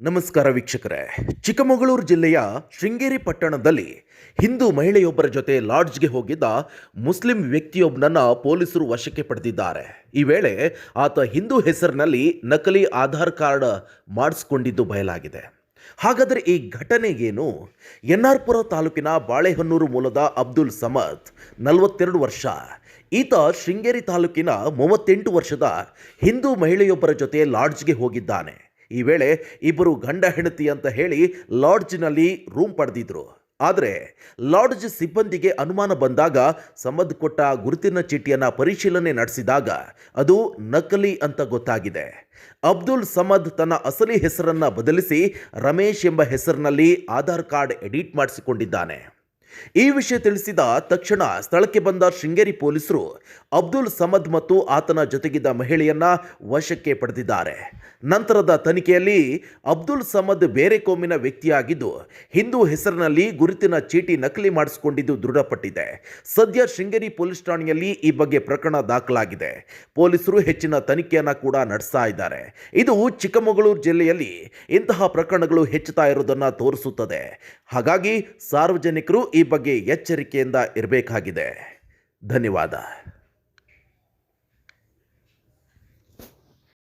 ನಮಸ್ಕಾರ ವೀಕ್ಷಕರೇ. ಚಿಕ್ಕಮಗಳೂರು ಜಿಲ್ಲೆಯ ಶೃಂಗೇರಿ ಪಟ್ಟಣದಲ್ಲಿ ಹಿಂದೂ ಮಹಿಳೆಯೊಬ್ಬರ ಜೊತೆ ಲಾಡ್ಜ್ಗೆ ಹೋಗಿದ್ದ ಮುಸ್ಲಿಂ ವ್ಯಕ್ತಿಯೊಬ್ಬನನ್ನ ಪೊಲೀಸರು ವಶಕ್ಕೆ ಪಡೆದಿದ್ದಾರೆ. ಈ ವೇಳೆ ಆತ ಹಿಂದೂ ಹೆಸರಿನಲ್ಲಿ ನಕಲಿ ಆಧಾರ್ ಕಾರ್ಡ್ ಮಾಡಿಸ್ಕೊಂಡಿದ್ದು ಬಯಲಾಗಿದೆ. ಹಾಗಾದರೆ ಈ ಘಟನೆ ಏನು? ಎನ್ ಆರ್ ಪುರ ತಾಲೂಕಿನ ಬಾಳೆಹೊನ್ನೂರು ಮೂಲದ ಅಬ್ದುಲ್ ಸಮದ್, ನಲವತ್ತೆರಡು ವರ್ಷ. ಈತ ಶೃಂಗೇರಿ ತಾಲೂಕಿನ ಮೂವತ್ತೆಂಟು ವರ್ಷದ ಹಿಂದೂ ಮಹಿಳೆಯೊಬ್ಬರ ಜೊತೆ ಲಾಡ್ಜ್ಗೆ ಹೋಗಿದ್ದಾನೆ. ಈ ವೇಳೆ ಇಬ್ಬರು ಗಂಡ ಹೆಂಡತಿ ಅಂತ ಹೇಳಿ ಲಾಡ್ಜ್ನಲ್ಲಿ ರೂಮ್ ಪಡೆದಿದ್ರು. ಆದರೆ ಲಾಡ್ಜ್ ಸಿಬ್ಬಂದಿಗೆ ಅನುಮಾನ ಬಂದಾಗ ಸಮದ್ ಕೊಟ್ಟ ಗುರುತಿನ ಚೀಟಿಯನ್ನು ಪರಿಶೀಲನೆ ನಡೆಸಿದಾಗ ಅದು ನಕಲಿ ಅಂತ ಗೊತ್ತಾಗಿದೆ. ಅಬ್ದುಲ್ ಸಮದ್ ತನ್ನ ಅಸಲಿ ಹೆಸರನ್ನು ಬದಲಿಸಿ ರಮೇಶ್ ಎಂಬ ಹೆಸರಿನಲ್ಲಿ ಆಧಾರ್ ಕಾರ್ಡ್ ಎಡಿಟ್ ಮಾಡಿಸಿಕೊಂಡಿದ್ದಾನೆ. ಈ ವಿಷಯ ತಿಳಿಸಿದ ತಕ್ಷಣ ಸ್ಥಳಕ್ಕೆ ಬಂದ ಶೃಂಗೇರಿ ಪೊಲೀಸರು ಅಬ್ದುಲ್ ಸಮದ್ ಮತ್ತು ಆತನ ಜೊತೆಗಿದ್ದ ಮಹಿಳೆಯನ್ನ ವಶಕ್ಕೆ ಪಡೆದಿದ್ದಾರೆ. ನಂತರದ ತನಿಖೆಯಲ್ಲಿ ಅಬ್ದುಲ್ ಸಮದ್ ಬೇರೆ ಕೋಮಿನ ವ್ಯಕ್ತಿಯಾಗಿದ್ದು, ಹಿಂದೂ ಹೆಸರಿನಲ್ಲಿ ಗುರುತಿನ ಚೀಟಿ ನಕಲಿ ಮಾಡಿಸಿಕೊಂಡಿದ್ದು ದೃಢಪಟ್ಟಿದೆ. ಸದ್ಯ ಶೃಂಗೇರಿ ಪೊಲೀಸ್ ಠಾಣೆಯಲ್ಲಿ ಈ ಬಗ್ಗೆ ಪ್ರಕರಣ ದಾಖಲಾಗಿದೆ. ಪೊಲೀಸರು ಹೆಚ್ಚಿನ ತನಿಖೆಯನ್ನ ಕೂಡ ನಡೆಸ್ತಾ ಇದ್ದಾರೆ. ಇದು ಚಿಕ್ಕಮಗಳೂರು ಜಿಲ್ಲೆಯಲ್ಲಿ ಇಂತಹ ಪ್ರಕರಣಗಳು ಹೆಚ್ಚುತ್ತಾ ಇರುವುದನ್ನು ತೋರಿಸುತ್ತದೆ. ಹಾಗಾಗಿ ಸಾರ್ವಜನಿಕರು ಈ ಬಗ್ಗೆ ಎಚ್ಚರಿಕೆಯಿಂದ ಇರಬೇಕಾಗಿದೆ. ಧನ್ಯವಾದ.